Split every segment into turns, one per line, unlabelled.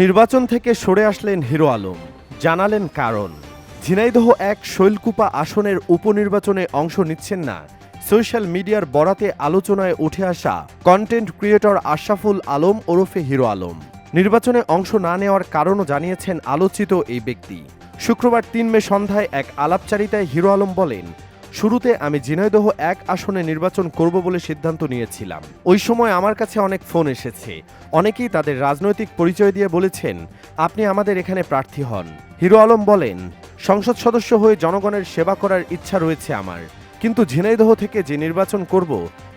নির্বাচন থেকে সরে আসলেন হিরো আলম। জানালেন কারণ। ঝিনাইদহ এক শৈলকুপা আসনের উপনির্বাচনে অংশ নিচ্ছেন না। সোশ্যাল মিডিয়ার বরাতে আলোচনায় উঠে আসা কন্টেন্ট ক্রিয়েটর আশরাফুল আলম ওরফে হিরো আলম। নির্বাচনে অংশ না নেওয়ার কারণও জানিয়েছেন আলোচিত এই ব্যক্তি। শুক্রবার তিন মে সন্ধ্যায় এক আলাপচারিতায় হিরো আলম বলেন শুরুতে আমি ঝিনাইদহ এক আসনে নির্বাচন করব বলে সিদ্ধান্ত নিয়েছিলাম। ওই সময় আমার কাছে অনেক ফোন এসেছে। অনেকেই তাদের রাজনৈতিক পরিচয় দিয়ে বলেছেন, আপনি আমাদের এখানে প্রার্থী হন। হিরো আলম বলেন, সংসদ সদস্য হয়ে জনগণের সেবা করার ইচ্ছা রয়েছে আমার। কিন্তু ঝিনাইদহ থেকে যে নির্বাচন করব,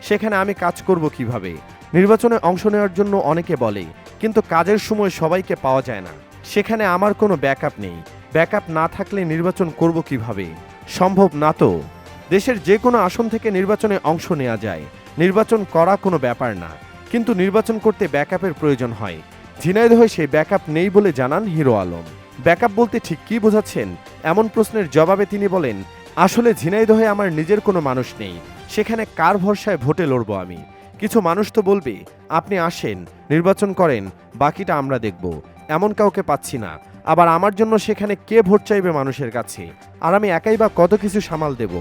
সেখানে আমি কাজ করব কীভাবে? নির্বাচনে অংশ নেওয়ার জন্য অনেকে বলে, কিন্তু কাজের সময় সবাইকে পাওয়া যায় না। সেখানে আমার কোনো ব্যাকআপ নেই। ব্যাকআপ না থাকলে নির্বাচন করব কীভাবে? সম্ভব না তো। দেশের যে কোনো আসন থেকে নির্বাচনে অংশ নেওয়া যায়। নির্বাচন করা কোনো ব্যাপার না। কিন্তু নির্বাচন করতে ব্যাকআপের প্রয়োজন হয়। ঝিনাইদহে সেই ব্যাকআপ নেই বলে জানান হিরো আলম। ব্যাকআপ বলতে ঠিক কী বোঝাচ্ছেন? এমন প্রশ্নের জবাবে তিনি বলেন, আসলে ঝিনাইদহে আমার নিজের কোনো মানুষ নেই। সেখানে কার ভরসায় ভোটে লড়ব আমি? কিছু মানুষ তো বলবে, আপনি আসেন, নির্বাচন করেন, বাকিটা আমরা দেখব। এমন কাউকে পাচ্ছি না। আবার আমার জন্য সেখানে কে ভোট চাইবে মানুষের কাছে? আর আমি একাই বা কত কিছু সামাল দেব?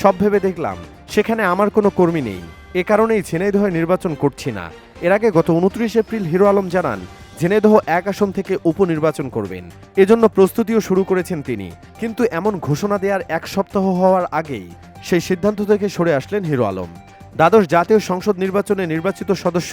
সব ভেবে দেখলাম, সেখানে আমার কোনো কর্মী নেই। এ কারণেই ঝিনাইদহে নির্বাচন করছি না। এর আগে গত উনত্রিশ এপ্রিল হিরো আলম জানান, ঝিনাইদহ এক আসন থেকে উপনির্বাচন করবেন। এজন্য প্রস্তুতিও শুরু করেছেন তিনি। কিন্তু এমন ঘোষণা দেওয়ার এক সপ্তাহ হওয়ার আগেই সেই সিদ্ধান্ত থেকে সরে আসলেন হিরো আলম। দ্বাদশ জাতীয় সংসদ নির্বাচনে নির্বাচিত সদস্য,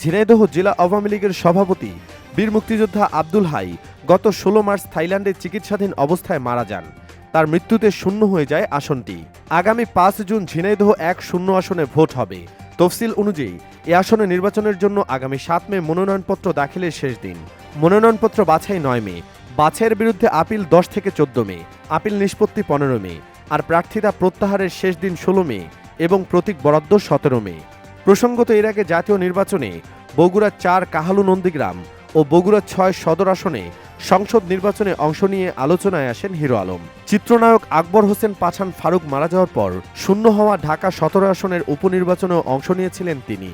ঝিনাইদহ জেলা আওয়ামী লীগের সভাপতি, বীর মুক্তিযোদ্ধা আব্দুল হাই গত ষোলো মার্চ থাইল্যান্ডে চিকিৎসাধীন অবস্থায় মারা যান। তার মৃত্যুতে শূন্য হয়ে যায় আসনটি। আগামী পাঁচ জুন ঝিনাইদহ এক শূন্য আসনে ভোট হবে। তফসিল অনুযায়ী, এ আসনে নির্বাচনের জন্য আগামী সাত মে মনোনয়নপত্র দাখিলের শেষ দিন। মনোনয়নপত্র বাছাই নয় মে। বাছাইয়ের বিরুদ্ধে আপিল দশ থেকে চোদ্দ মে, আপিল নিষ্পত্তি পনেরো মে, আর প্রার্থিতা প্রত্যাহারের শেষ দিন ষোলো মে। এবং প্রতীক বরাদ্দ সতেরো মে। প্রসঙ্গত এর আগে জাতীয় নির্বাচনে বগুড়া চার কাহালু নন্দীগ্রাম ও বগুড়া ছয় সদর আসনে সংসদ নির্বাচনে অংশ নিয়ে আলোচনায় আসেন হিরো আলম। চিত্রনায়ক আকবর হোসেন পাঠান ফারুক মারা যাওয়ার পর শূন্য হওয়া ঢাকা সতেরো আসনের উপনির্বাচনেও অংশ নিয়েছিলেন তিনি।